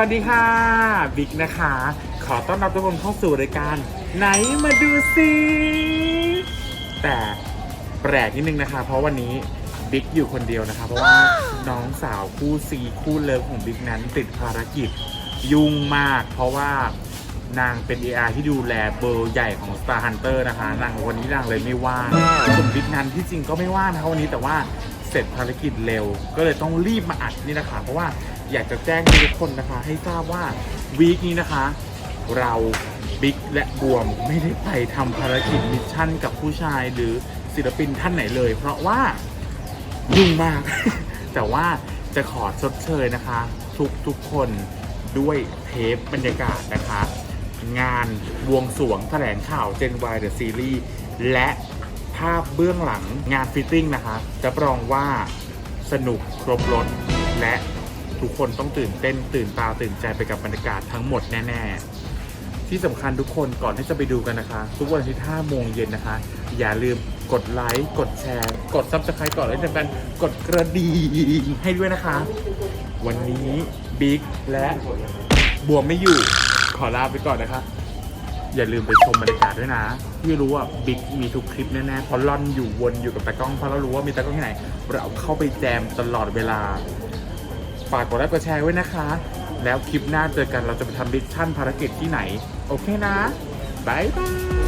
สวัสดีค่ะ บิ๊กนะคะ ขอต้อนรับทุกคนเข้าสู่รายการ ไหนมาดูซิแต่แปลกนิดนึงนะคะ เพราะวันนี้บิ๊กอยู่คนเดียวนะคะ เพราะว่าน้องสาวคู่ซีคู่เลิฟของบิ๊กนั้นติดภารกิจยุ่งมาก เพราะว่านางเป็น AR ที่ดูแลเบอร์ใหญ่ของ Star Hunter นะคะ นางวันนี้นางเลยไม่ว่างส่วนบิ๊กนั้นที่จริงก็ไม่ว่างนะคะวันนี้แต่ว่าเสร็จภารกิจเร็ว ก็เลยต้องรีบมาอัดนี่นะคะ เพราะว่า อยากจะแจ้งทุกคนนะคะ ให้ทราบว่าวีคนี้นะคะ เราบิ๊กและบวมไม่ได้ไปทำภารกิจมิชชั่นกับผู้ชายหรือศิลปินท่านไหนเลย เพราะว่ายุ่งมาก แต่ว่าจะขอชดเชยนะคะ ทุกทุกคนด้วยเทปบรรยากาศนะคะ งานบวงสรวงแถลงข่าว Gen Y The Series และภาพเบื้องหลังงานฟิตติ้งนะคะจะปรองว่าสนุกครบรถและ ทุกคนต้องตื่นเต้นตื่นตาตื่นใจไปกับบรรยากาศทั้งหมดแน่ๆ ที่สำคัญทุกคนก่อนที่จะไปดูกันนะคะ ทุกวันอาที่5โมงเย็นนะคะ อย่าลืมกดไลค์กดแชร์ กดซับสไครต์ก่อนและที่สำคัญกดกระดิ่งให้ด้วยนะคะ วันนี้บิ๊กและบวมไม่อยู่ขอลาไปก่อนนะคะ อย่าลืมไปชมบรรยากาศด้วยนะพี่รู้ว่าบิ๊กมีทุกคลิปแน่ๆเพราะล่อนอยู่วนอยู่กับตากล้องเพราะเรารู้ว่ามีตากล้องที่ไหนเราเข้าไปแจมตลอดเวลา ฝากกดไลค์กดแชร์ไว้นะคะ แล้วคลิปหน้าเจอกันเราจะไปทำมิชชั่นภารกิจที่ไหน โอเคนะบายบาย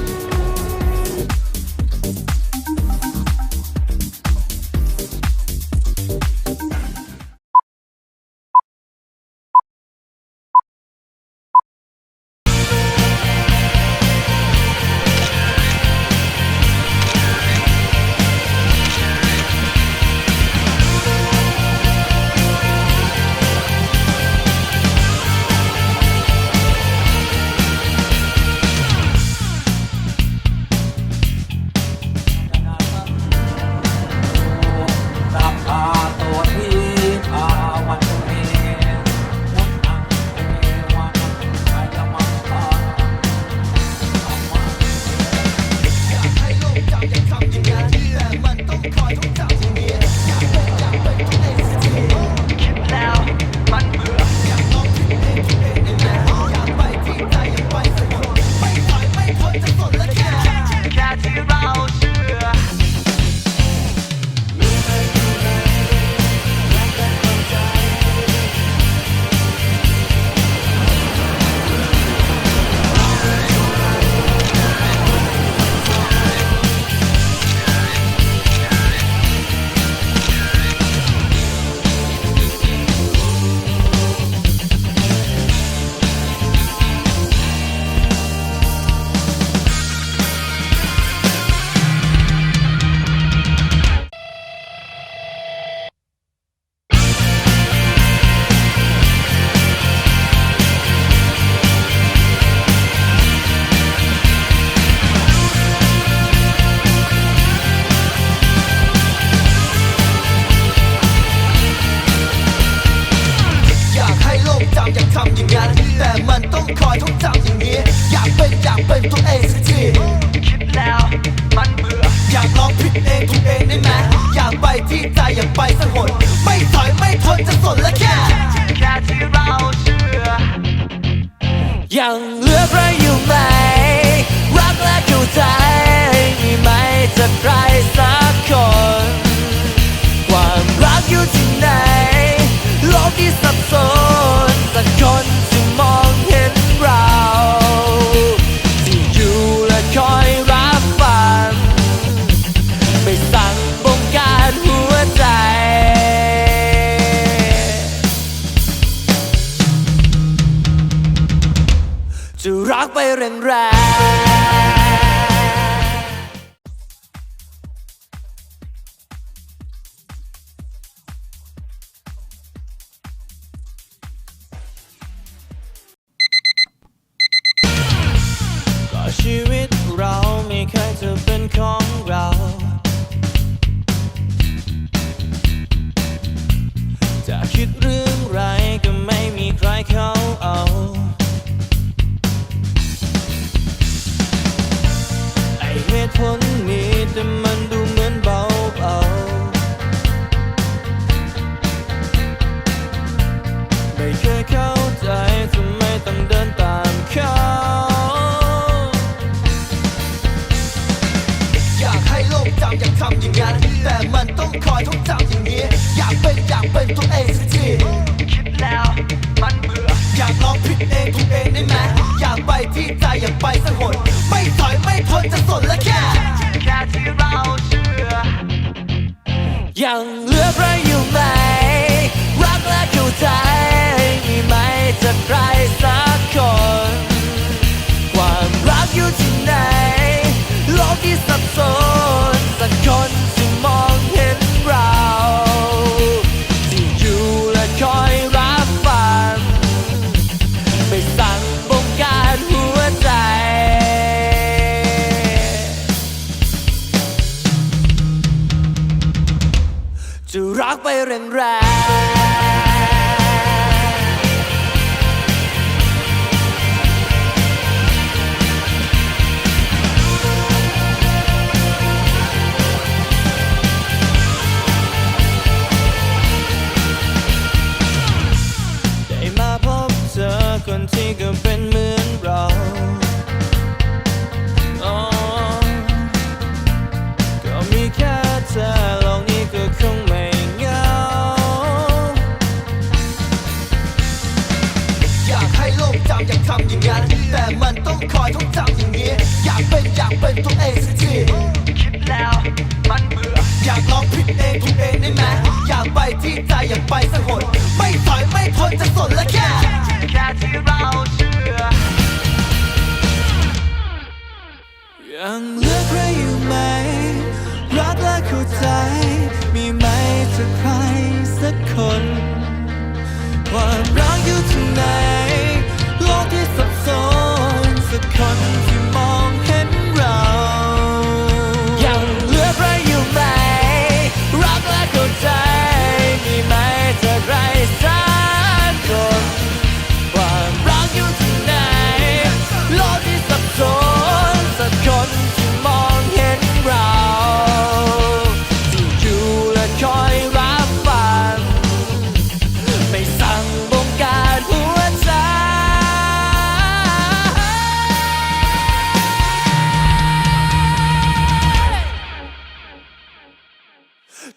เราไม่เคยจะเป็นของเรา จะคิดเรื่อง คอย รัก เป็นอยากเป็นตัวเองสักทีคิดแล้วมันเบื่อ อยากลองผิดเองถูกเองได้ไหมอยากไปที่ใจอยากไปสักหนไม่ถอยไม่ทนจะสนและแค่แค่ที่เราเชื่อ ยังเหลือใครอยู่ไหม รักและเข้าใจ มีไหมจะใครสักคนความรักอยู่ที่ไหนโลกที่สับสนสักคน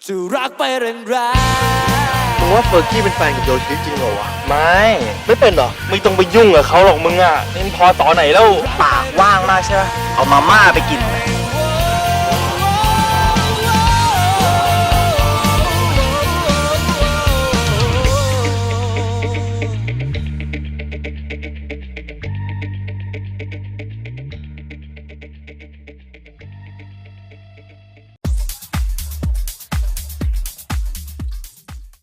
จะรักไปแรงๆ มึงว่าเฟอร์กี้เป็นแฟนกับโยชิจริงเหรอวะ ไม่ ไม่เป็นเหรอ ไม่ต้องไปยุ่งกับเขาหรอกมึงอะนี่มันพอต่อไหนแล้ว ปากว่างมากใช่ไหมเอามาม่าไปกิน